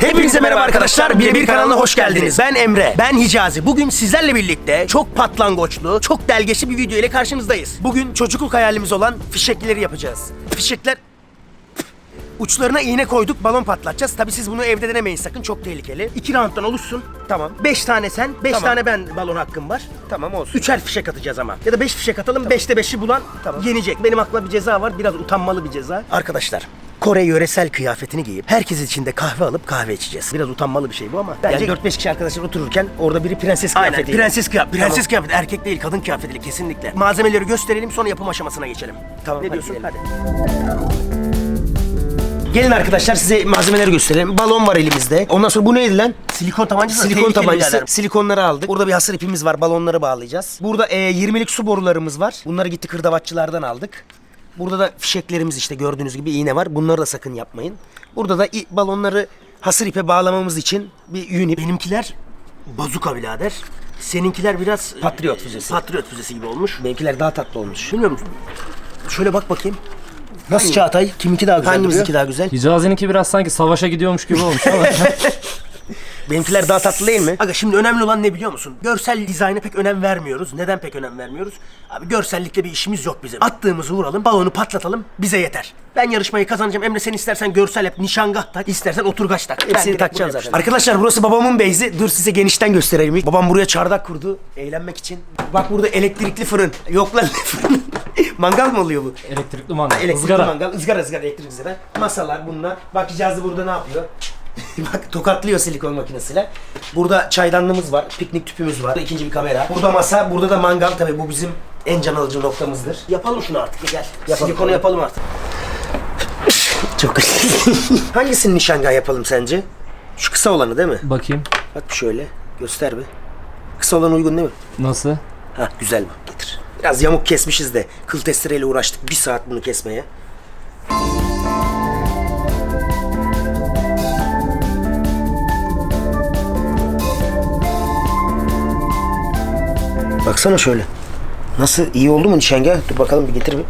Hepinize merhaba arkadaşlar. Birebir kanalına hoş geldiniz. Ben Emre. Ben Hicazi. Bugün sizlerle birlikte çok patlangoçlu, çok delgeçli bir video ile karşınızdayız. Bugün çocukluk hayalimiz olan fişekleri yapacağız. Fişekler Uçlarına iğne koyduk, balon patlatacağız. Tabii siz bunu evde denemeyin sakın, çok tehlikeli. İki rounddan oluşsun. Tamam. Beş tane sen, beş Tamam. tane ben balon hakkım var. Tamam olsun. Üçer fişek atacağız ama. Ya da beş fişek atalım, beşte beşi bulan yenecek. Benim aklımda bir ceza var, biraz utanmalı bir ceza. Arkadaşlar, Kore yöresel kıyafetini giyip herkes için de kahve alıp kahve içeceğiz. Biraz utanmalı bir şey bu ama. Bence Yani 4-5 kişi arkadaşlar otururken orada biri prenses Aynen, kıyafetiyle. Prenses kıyafeti. Prenses kıyafeti. Erkek değil, kadın kıyafetiyle kesinlikle. Malzemeleri gösterelim sonra yapım aşamasına geçelim. Tamam, Ne diyorsun? Hadi. Gelin arkadaşlar size malzemeleri gösterelim. Balon var elimizde. Ondan sonra bu neydi lan? Silikon tabancası. Silikon tabancası. birader. Silikonları aldık. Burada bir hasır ipimiz var. Balonları bağlayacağız. Burada e, 20'lik su borularımız var. Bunları gitti kırdavatçılardan aldık. Burada da fişeklerimiz işte gördüğünüz gibi iğne var. Bunları da sakın yapmayın. Burada da balonları hasır ipe bağlamamız için bir unit. Benimkiler bazuka birader. Seninkiler biraz Patriot füzesi. Patriot füzesi gibi olmuş. Benimkiler daha tatlı olmuş. Bilmiyorum. Şöyle bak bakayım. Nasıl Çağatay? Kiminki daha güzel Hangimizinki duruyor? daha güzel? Hicazi'ninki biraz sanki savaşa gidiyormuş gibi olmuş ama. Benimkiler daha tatlı değil mi? Aga şimdi önemli olan ne biliyor musun? Görsel dizayna pek önem vermiyoruz. Neden pek önem vermiyoruz? Abi görsellikle bir işimiz yok bizim. Attığımızı vuralım, balonu patlatalım, bize yeter. Ben yarışmayı kazanacağım. Emre sen istersen görsel yap, nişangah tak, istersen oturgaç tak. Hepsini takacağım zaten. Arkadaşlar burası babamın beyzi. Dur size genişten göstereyim. ilk. Babam buraya çardak kurdu eğlenmek için. Bak burada elektrikli fırın. Yok lan fırın? Mangal mı oluyor bu? Elektrikli mangal. Elektrikli ızgara. mangal, ızgara ızgara, elektrik ızgara. Masalar bunlar. Bak Hicazi burada ne yapıyor? Bak tokatlıyor silikon makinesiyle. Burada çaydanlığımız var, piknik tüpümüz var. İkinci bir kamera. Burada masa, burada da mangal tabii bu bizim en can alıcı noktamızdır. Yapalım şunu artık gel. Yapalım. Silikonu yapalım artık. Çok Hangisini nişangah yapalım sence? Şu kısa olanı değil mi? Bakayım. Bak şöyle göster bir. Kısa olan uygun değil mi? Nasıl? Ha güzel bu. Biraz yamuk kesmişiz de kıl testereyle uğraştık. Bir saat bunu kesmeye. Baksana şöyle. Nasıl iyi oldu mu nişangah? Dur bakalım bir getir bir.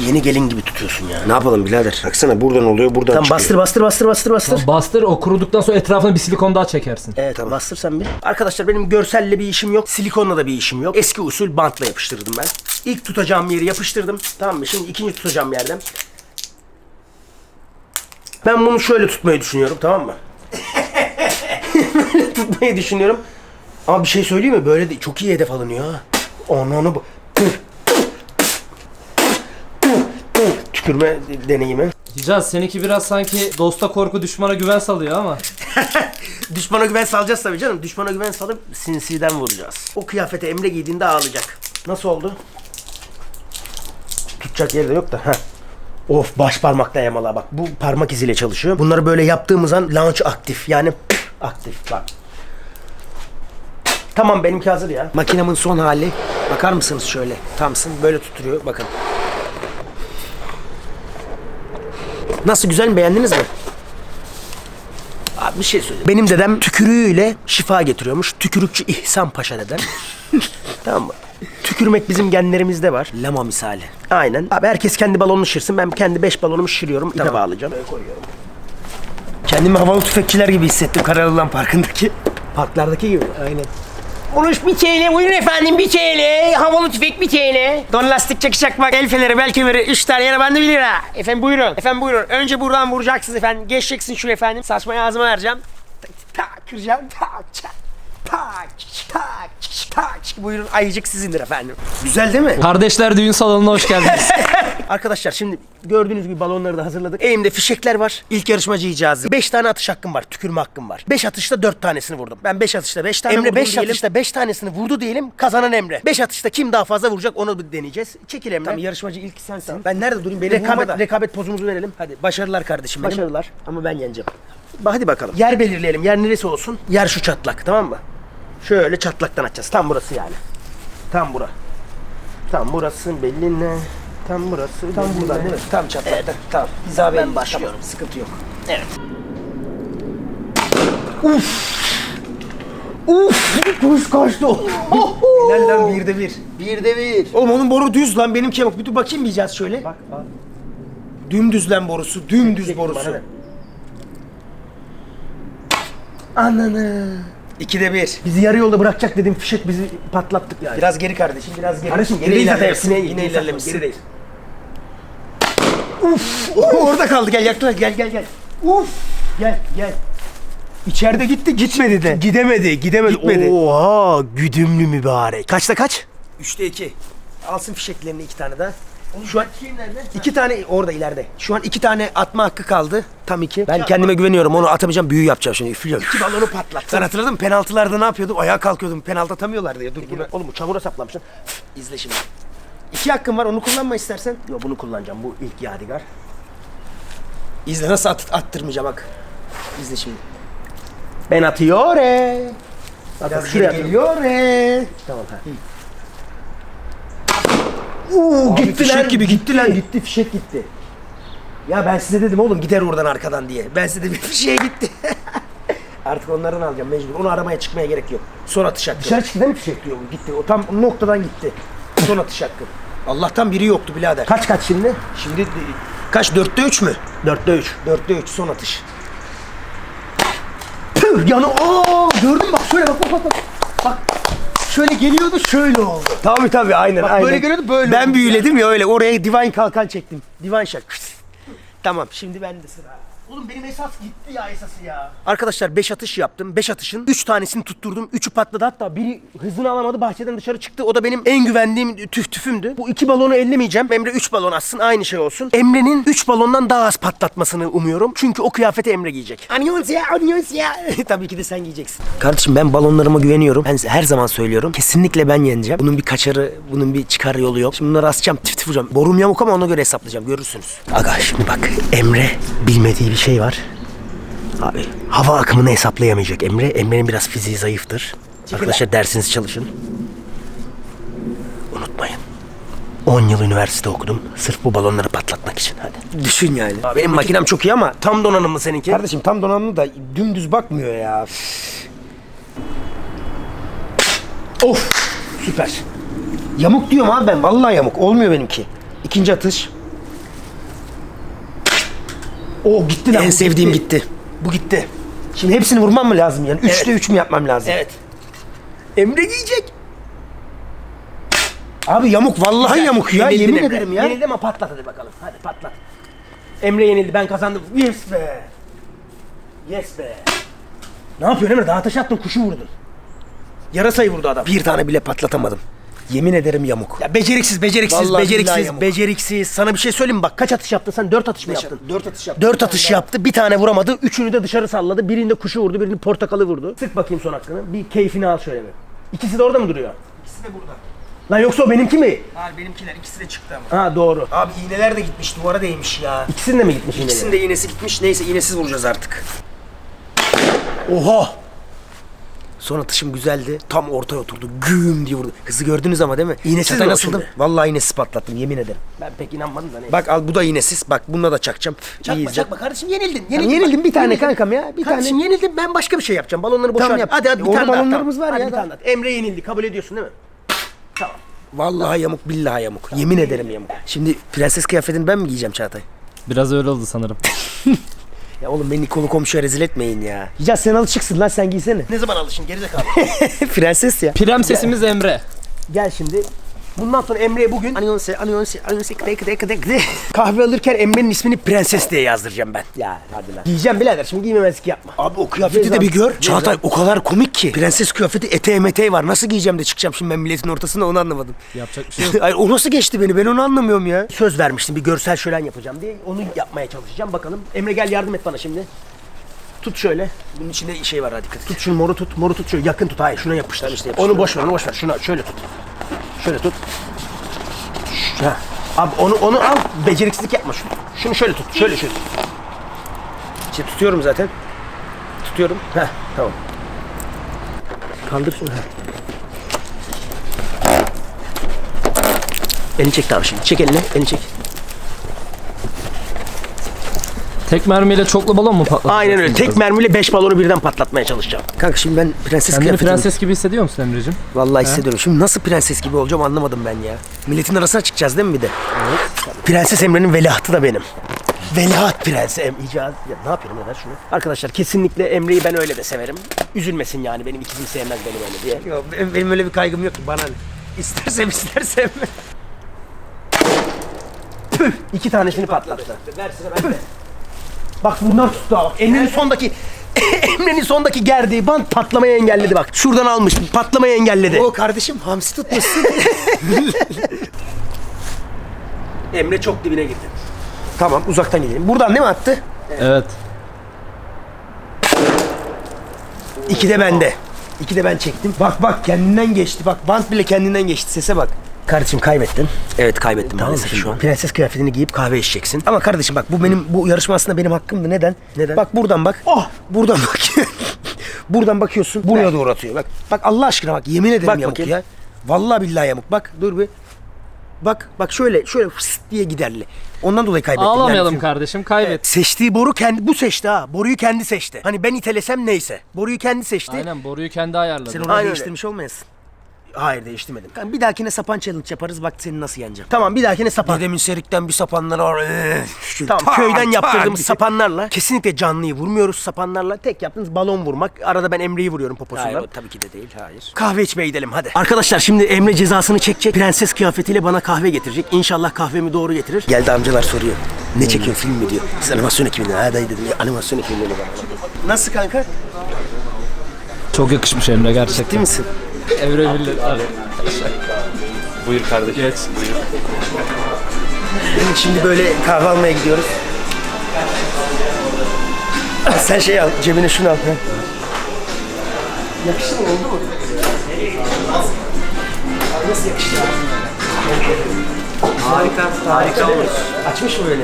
Yeni gelin gibi tutuyorsun ya. Ne yapalım birader? Baksana buradan oluyor, buradan Tamam çıkıyor. bastır bastır bastır bastır bastır. Bastır o kuruduktan sonra etrafına bir silikon daha çekersin. Evet tamam. Bastır sen bir. Arkadaşlar benim görselle bir işim yok. Silikonla da bir işim yok. Eski usul bantla yapıştırdım ben. İlk tutacağım yeri yapıştırdım. Tamam mı? Şimdi ikinci tutacağım yerden. Ben bunu şöyle tutmayı düşünüyorum tamam mı? böyle tutmayı düşünüyorum. Ama bir şey söyleyeyim mi? Böyle de çok iyi hedef alınıyor ha. Onu onu bu. Tükürme deneyimi. Hicaz seninki biraz sanki dosta korku düşmana güven salıyor ama. Düşmana güven salacağız tabii canım. Düşmana güven salıp sinsiden vuracağız. O kıyafeti Emre giydiğinde ağlayacak. Nasıl oldu? Tutacak yeri de yok da. Heh. Of baş parmakla yamala bak. Bu parmak iziyle çalışıyor. Bunları böyle yaptığımız an launch aktif. Yani aktif bak. Tamam benimki hazır ya. Makinemin son hali. Bakar mısınız şöyle? Tamsın böyle tutuyor. Bakın. Nasıl güzel mi beğendiniz mi? Abi bir şey söyleyeyim. Benim dedem tükürüğüyle şifa getiriyormuş. Tükürükçü İhsan Paşa dedem. tamam mı? Tükürmek bizim genlerimizde var. Lama misali. Aynen. Abi herkes kendi balonunu şişirsin. Ben kendi beş balonumu şişiriyorum. İpe bağlayacağım. Böyle koyuyorum. Kendimi havalı tüfekçiler gibi hissettim Karalılan Parkı'ndaki. Parklardaki gibi. Aynen. Vuruş bir TL, buyurun efendim bir TL. Havalı tüfek bir TL. Don lastik çakacak bak, el feneri, bel kemeri, üç tane yana bende bir lira. Efendim buyurun, efendim buyurun. Önce buradan vuracaksınız efendim. Geçeceksin şuraya efendim. Saçmayı ağzıma vereceğim. Tak, tak, kıracağım. Tak, çak. Tak, tak, tak. Buyurun ayıcık sizindir efendim. Güzel değil mi? Kardeşler düğün salonuna hoş geldiniz. Arkadaşlar şimdi gördüğünüz gibi balonları da hazırladık. Elimde fişekler var. İlk yarışmacı icazı. 5 tane atış hakkım var. Tükürme hakkım var. 5 atışta 4 tanesini vurdum. Ben 5 atışta 5 tane Emre vurdum 5 diyelim. atışta 5 tanesini vurdu diyelim. Kazanan Emre. 5 atışta kim daha fazla vuracak onu bir deneyeceğiz. Çekil Emre. Tamam, yarışmacı ilk sensin. Ben nerede durayım? Beni rekabet, da. rekabet pozumuzu verelim. Hadi başarılar kardeşim benim. Başarılar. Ama ben yeneceğim. Hadi bakalım. Yer belirleyelim. Yer neresi olsun? Yer şu çatlak tamam mı? Şöyle çatlaktan atacağız. Tam burası yani. Tam bura. Tam burası belli ne? Tam burası. Tam buradan değil mi? Tam çatlaktan. Tamam. Hiza ben başlıyorum. Sıkıntı yok. Evet. Uf. Uf. Kuş kaçtı. Helal lan birde bir. Bir de bir. Oğlum onun boru düz lan benimki yamuk. Bir dur bakayım diyeceğiz şöyle. Bak bak. Dümdüz lan borusu. Dümdüz borusu. Ananı. İkide bir. Bizi yarı yolda bırakacak dedim fişek bizi patlattık yani. Biraz geri kardeşim biraz geri. Kardeşim Yine gerideyiz zaten hepsine Yine ilerlemişsin. Gerideyiz. Uf! Orada kaldı gel yaklaş gel gel gel. Uf! Gel gel. İçeride gitti gitmedi de. Gidemedi gidemedi. Gitmedi. Oha güdümlü mübarek. Kaçta kaç? Üçte iki. Alsın fişeklerini iki tane daha. Şu an nerede? iki tane orada ileride. Şu an iki tane atma hakkı kaldı. Tam iki. Ben kendime güveniyorum. Onu atamayacağım. Büyü yapacağım şimdi. Üflüyorum. İki balonu patlat. Sen hatırladın mı? Penaltılarda ne yapıyordum? Ayağa kalkıyordum. Penaltı atamıyorlar diye. Dur bunu. Oğlum bu çamura saplamışsın. İzle şimdi. İki hakkın var onu kullanma istersen. Yok bunu kullanacağım. Bu ilk yadigar. İzle nasıl at, attırmayacağım bak. İzle şimdi. Ben atıyor. e. Biraz Şuraya geri atıyor. geliyor. Tamam ha. Uuu Abi gitti fişek lan. gibi gitti lan. Gitti fişek gitti. Ya ben size dedim oğlum gider oradan arkadan diye. Ben size dedim fişeğe gitti. Artık onlardan alacağım mecbur. Onu aramaya çıkmaya gerek yok. Son atış hakkı. Dışarı çıktı değil mi fişek diyor bu? Gitti. O tam noktadan gitti. Son atış hakkı. Allah'tan biri yoktu birader. Kaç kaç şimdi? Şimdi kaç? Dörtte üç mü? Dörtte üç. Dörtte üç son atış. Püh yanı aa gördün mü bak şöyle bak. Bak, bak. Şöyle geliyordu şöyle oldu. Tabii tabii aynen Bak aynen. böyle geliyordu, böyle Ben oldu. büyüledim ya öyle oraya divine kalkan çektim. Divine şak. Tamam şimdi bende sıra. Oğlum benim esas gitti ya esası ya. Arkadaşlar 5 atış yaptım. 5 atışın 3 tanesini tutturdum. 3'ü patladı hatta biri hızını alamadı bahçeden dışarı çıktı. O da benim en güvendiğim tüf tüfümdü. Bu iki balonu ellemeyeceğim. Emre 3 balon atsın aynı şey olsun. Emre'nin 3 balondan daha az patlatmasını umuyorum. Çünkü o kıyafeti Emre giyecek. Anyons ya anyons ya. Tabii ki de sen giyeceksin. Kardeşim ben balonlarıma güveniyorum. Ben size her zaman söylüyorum. Kesinlikle ben yeneceğim. Bunun bir kaçarı, bunun bir çıkar yolu yok. Şimdi bunları asacağım tif tif vuracağım. Borum yamuk ama ona göre hesaplayacağım. Görürsünüz. Aga şimdi bak Emre bilmediği bir şey var. Abi hava akımını hesaplayamayacak Emre. Emre'nin biraz fiziği zayıftır. Arkadaşlar dersinizi çalışın. Unutmayın. 10 yıl üniversite okudum. Sırf bu balonları patlatmak için. Hadi. Düşün yani. Benim makinem çok iyi ama tam donanımlı seninki. Kardeşim tam donanımlı da dümdüz bakmıyor ya. Of süper. Yamuk diyorum abi ben. Vallahi yamuk. Olmuyor benimki. İkinci atış. O gitti lan. En bu sevdiğim gitti. Bu gitti. Şimdi hepsini vurmam mı lazım yani? Üçte üç mü yapmam lazım? Evet. Emre giyecek. Abi yamuk vallahi yamuk ya. Yenildin Yemin Emre. ederim ya. Yenildi ama patlat hadi bakalım. Hadi patlat. Emre yenildi ben kazandım. Yes be. Yes be. Ne yapıyorsun Emre? Daha ateş attın kuşu vurdun. Yarasayı vurdu adam. Bir tane bile patlatamadım. Yemin ederim yamuk. Ya beceriksiz, beceriksiz, Vallahi billahi beceriksiz, yamuk. beceriksiz. Sana bir şey söyleyeyim mi? Bak kaç atış yaptın sen? Dört atış mı yaptın? Dört atış yaptım. Dört atış yaptı. Bir tane vuramadı. Üçünü de dışarı salladı. Birinde kuşu vurdu, birini portakalı vurdu. Sık bakayım son hakkını. Bir keyfini al şöyle bir. İkisi de orada mı duruyor? İkisi de burada. Lan yoksa o benimki mi? Abi benimkiler ikisi de çıktı ama. Ha doğru. Abi iğneler de gitmiş duvara değmiş ya. İkisinin de mi gitmiş yine? İkisinin de iğnesi gitmiş. Neyse iğnesiz vuracağız artık. Oha! Son atışım güzeldi. Tam ortaya oturdu. Güm diye vurdu. Hızı gördünüz ama değil mi? İğnesiz Çatay nasıldım? şimdi? Vallahi iğnesiz patlattım yemin ederim. Ben pek inanmadım da neyse. Bak al bu da iğnesiz. Bak bununla da çakacağım. çakma İyice. çakma kardeşim yenildin. Yenildin, yenildim bak. bir tane Yenildin. kankam ya. Bir Kardeşim tane. yenildim ben başka bir şey yapacağım. Balonları boşalt. Tamam yap. Hadi hadi bir Orada tane daha. balonlarımız tamam. var Hadi ya, bir tane daha. Emre yenildi. Kabul ediyorsun değil mi? Tamam. Vallahi yamuk billahi yamuk. Yemin ederim yamuk. Şimdi prenses kıyafetini ben mi giyeceğim Çağatay? Biraz öyle oldu sanırım. Ya oğlum beni kolu komşuya rezil etmeyin ya. Ya sen alışıksın lan sen giysene. Ne zaman alışın gerizekalı. Prenses ya. Prensesimiz Emre. Gel şimdi. Bundan sonra Emre'ye bugün Anyonse, Anyonse, Anyonse, kıde kıde kıde kıde. kahve alırken Emre'nin ismini prenses diye yazdıracağım ben. Ya hadi lan. Giyeceğim birader şimdi giymemezlik yapma. Abi o kıyafeti de bir gör. Çağatay o kadar komik ki. Prenses kıyafeti eteği meteği var. Nasıl giyeceğim de çıkacağım şimdi ben milletin ortasında onu anlamadım. Yapacak bir şey yok. Ay o nasıl geçti beni ben onu anlamıyorum ya. Söz vermiştim bir görsel şölen yapacağım diye onu yapmaya çalışacağım bakalım. Emre gel yardım et bana şimdi. Tut şöyle. Bunun içinde şey var hadi dikkat et. Tut şunu moru tut. Moru tut şöyle yakın tut. Hayır şuna yapıştır. işte yapıştır. onu boş ver onu boş ver. Şuna şöyle tut. Şöyle tut. Ş- Ha. Abi onu onu al. Beceriksizlik yapma şunu. Şunu şöyle tut. Şöyle şöyle. İşte tutuyorum zaten. Tutuyorum. Heh tamam. Kaldır şunu. Heh. Elini çek tamam şimdi. Çek elini. Elini çek. Tek mermiyle çoklu balon mu patlattın? Aynen öyle. Tek mermiyle 5 balonu birden patlatmaya çalışacağım. Kanka şimdi ben prenses Kendini kıyafetimi- prenses gibi hissediyor musun Emre'cim? Vallahi hissediyorum. Şimdi nasıl prenses gibi olacağım anlamadım ben ya. Milletin arasına çıkacağız değil mi bir de? Prenses Emre'nin veliahtı da benim. Veliaht Prensi Em icaz. Ya ne yapıyorum ya şunu. Arkadaşlar kesinlikle Emre'yi ben öyle de severim. Üzülmesin yani benim ikizim sevmez beni böyle diye. Yok benim, benim öyle bir kaygım yok ki bana ne. İstersem istersem. İki tanesini patlattı. Versene ben de. Bak bunlar tuttu bak. Emre'nin sondaki Emre'nin sondaki gerdiği bant patlamayı engelledi bak. Şuradan almış patlamayı engelledi. o kardeşim hamsi tutmuşsun. Emre çok dibine girdi. Tamam uzaktan gidelim. Buradan değil mi attı? Evet. İki de bende. İki de ben çektim. bak bak kendinden geçti. Bak bant bile kendinden geçti. Sese bak. Kardeşim kaybettin. Evet kaybettim Tamam maalesef şu an. Prenses kıyafetini giyip kahve içeceksin. Ama kardeşim bak bu benim bu yarışma aslında benim hakkımdı. Neden? Neden? Bak buradan bak. Oh! Buradan bak. buradan bakıyorsun. Buraya doğru atıyor. Bak. Bak Allah aşkına bak yemin ederim Bak yamuk bakayım. ya. Vallahi billahi yamuk. Bak dur bir. Bak bak şöyle şöyle fıst diye giderli. Ondan dolayı kaybettim. Ağlamayalım Yani- kardeşim kaybet. Seçtiği boru kendi bu seçti ha. Boruyu kendi seçti. Hani ben itelesem neyse. Boruyu kendi seçti. Aynen boruyu kendi ayarladı. Sen onu Aynen değiştirmiş olmayasın. Hayır değiştirmedim. Kanka, Bir dahakine sapan challenge yaparız bak seni nasıl yeneceğim. Tamam bir dahakine sapan. Dedemin serikten bir sapanları var. Tamam tak, köyden tak yaptırdığımız diye. sapanlarla kesinlikle canlıyı vurmuyoruz sapanlarla. Tek yaptığımız balon vurmak. Arada ben Emre'yi vuruyorum poposundan. Hayır o tabii ki de değil. Hayır. Kahve içmeye gidelim hadi. Arkadaşlar şimdi Emre cezasını çekecek. Prenses kıyafetiyle bana kahve getirecek. İnşallah kahvemi doğru getirir. Geldi amcalar soruyor. Ne çekiyorsun film mi diyor. Siz animasyon ekibinden. Ha dayı dedim ya animasyon ekibinden. Nasıl kanka? Çok yakışmış Emre gerçekten. Değil misin? Emre. Hadi. Buyur kardeşim. Geç. Buyur. Şimdi böyle kahve almaya gidiyoruz. Sen şey al, cebine şunu al. Yakıştı mı, oldu mu? Nasıl yakıştı? Harika, harika olmuş. Açmış mı böyle?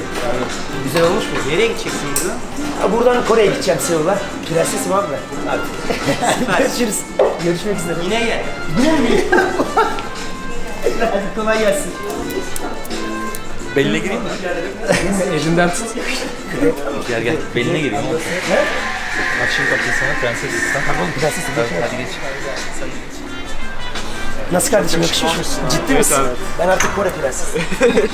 Güzel olmuş mu? Nereye gideceksin burada? Ha, buradan Kore'ye gideceğim Seul'a. Prensesim abi ben. Görüşürüz. Görüşmek üzere. Yine gel. Yine mi? Hadi kolay gelsin. Beline gireyim mi? Elinden tut. Gel gel. Beline gireyim. Aç şimdi kapıyı sana prenses sen. Tamam Prensesim. Hadi geç. Nasıl kardeşim yakışmış mı? Ciddi misin? Ben artık Kore prensesiyim.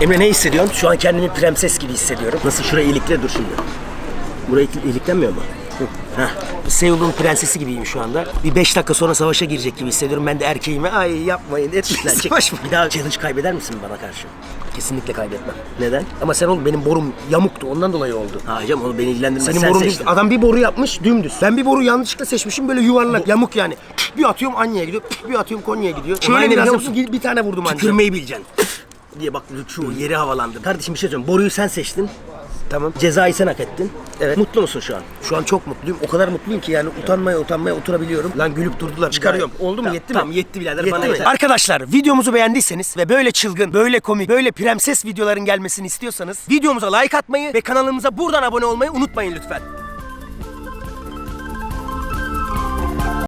Emre ne hissediyorsun? Şu an kendimi prenses gibi hissediyorum. Nasıl şuraya iyilikle dur şimdi. Buraya iyiliklenmiyor mu? Seul'un prensesi gibiyim şu anda. Bir beş dakika sonra savaşa girecek gibi hissediyorum. Ben de erkeğime ay yapmayın etmişler. Savaş mı? Bir daha challenge kaybeder misin bana karşı? Kesinlikle kaybetmem. Neden? Ama sen oğlum benim borum yamuktu ondan dolayı oldu. Ha hocam onu beni ilgilendirmez. Senin Sen borun seçtin. Adam bir boru yapmış dümdüz. Ben bir boru yanlışlıkla seçmişim böyle yuvarlak yamuk yani. Bir atıyorum Anya'ya gidiyor, bir atıyorum Konya'ya gidiyor. Şöyle ne biliyor yapıp bir tane vurdum anca. Tükürmeyi bileceksin. diye bak şu yeri havalandım. Kardeşim bir şey söyleyeyim. Boruyu sen seçtin. Tamam. Cezayı sen hak ettin. Evet. Mutlu musun şu an? Şu an çok mutluyum. O kadar mutluyum ki yani utanmaya utanmaya oturabiliyorum. Lan gülüp durdular. Çıkarıyorum. Oldu mu? Yetti mi? Tamam, yetti birader, Yetti bana mi? yeter. Arkadaşlar videomuzu beğendiyseniz ve böyle çılgın, böyle komik, böyle prenses videoların gelmesini istiyorsanız videomuza like atmayı ve kanalımıza buradan abone olmayı unutmayın lütfen.